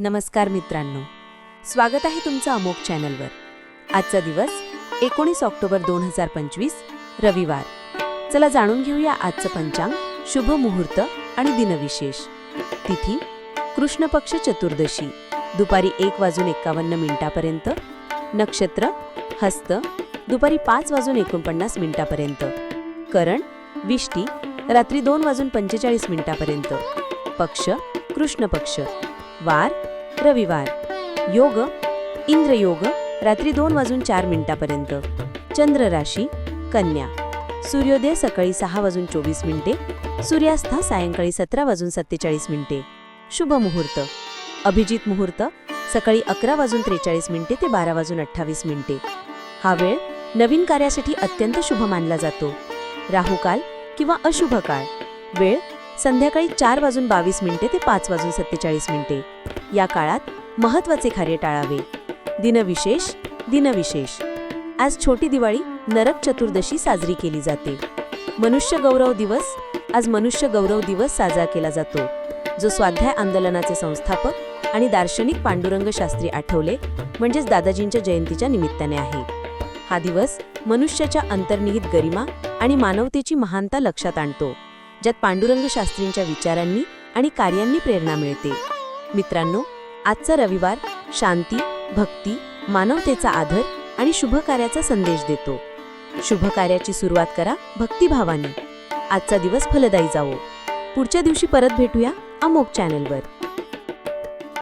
नमस्कार मित्रांनो. स्वागत आहे तुमचं अमोक चॅनलवर. आजचा दिवस एकोणीस ऑक्टोबर दोन हजार पंचवीस रविवार. चला जाणून घेऊया आजचं पंचांग शुभ मुहूर्त आणि दिनविशेष. तिथी कृष्ण पक्ष चतुर्दशी दुपारी एक वाजून एक्कावन्न मिनिटापर्यंत. नक्षत्र हस्त दुपारी पाच वाजून एकोणपन्नास मिनिटापर्यंत. करण विष्टी रात्री दोन वाजून पंचेचाळीस मिनिटापर्यंत. पक्ष कृष्ण पक्ष वार रविवार. योग इंद्रयोग रात्री दोन वाजून चार मिनिटापर्यंत. चंद्र राशी कन्या. सूर्योदय सकाळी सहा वाजून चोवीस मिनिटे सूर्यास्थ सायंकाळी सतरा वाजून सत्तेचाळीस मिनिटे. शुभ मुहूर्त. अभिजित मुहूर्त सकाळी अकरा वाजून त्रेचाळीस मिनिटे ते बारा वाजून अठ्ठावीस मिनिटे. हा वेळ नवीन कार्यासाठी अत्यंत शुभ मानला जातो. राहुकाल किंवा अशुभ काळ. वेळ संध्याकाळी चार वाजून बावीस मिनिटे ते पाच वाजून सत्तेचाळीस मिनिटे. या काळात महत्त्वाचे कार्य टाळावे. दिनविशेष दिनविशेष. आज छोटी दिवाळी नरक चतुर्दशी साजरी केली जाते. मनुष्य गौरव दिवस आज मनुष्य गौरव दिवस साजरा केला जातो. जो स्वाध्याय आंदोलनाचे संस्थापक आणि दार्शनिक पांडुरंग शास्त्री आठवले म्हणजेच दादाजींच्या जयंतीच्या निमित्ताने आहे. हा दिवस मनुष्याच्या अंतर्निहित गरिमा आणि मानवतेची महानता लक्षात आणतो ज्यात पांडुरंग शास्त्रींच्या विचारांनी आणि कार्यांनी प्रेरणा मिळते. मित्रांनो आजचा रविवार शांती भक्ती मानवतेचा आदर आणि शुभकार्याचा संदेश देतो. शुभकार्याची सुरुवात करा भक्तिभावाने. आजचा दिवस फलदायी जावो. पुढच्या दिवशी परत भेटूया अमोक चॅनलवर.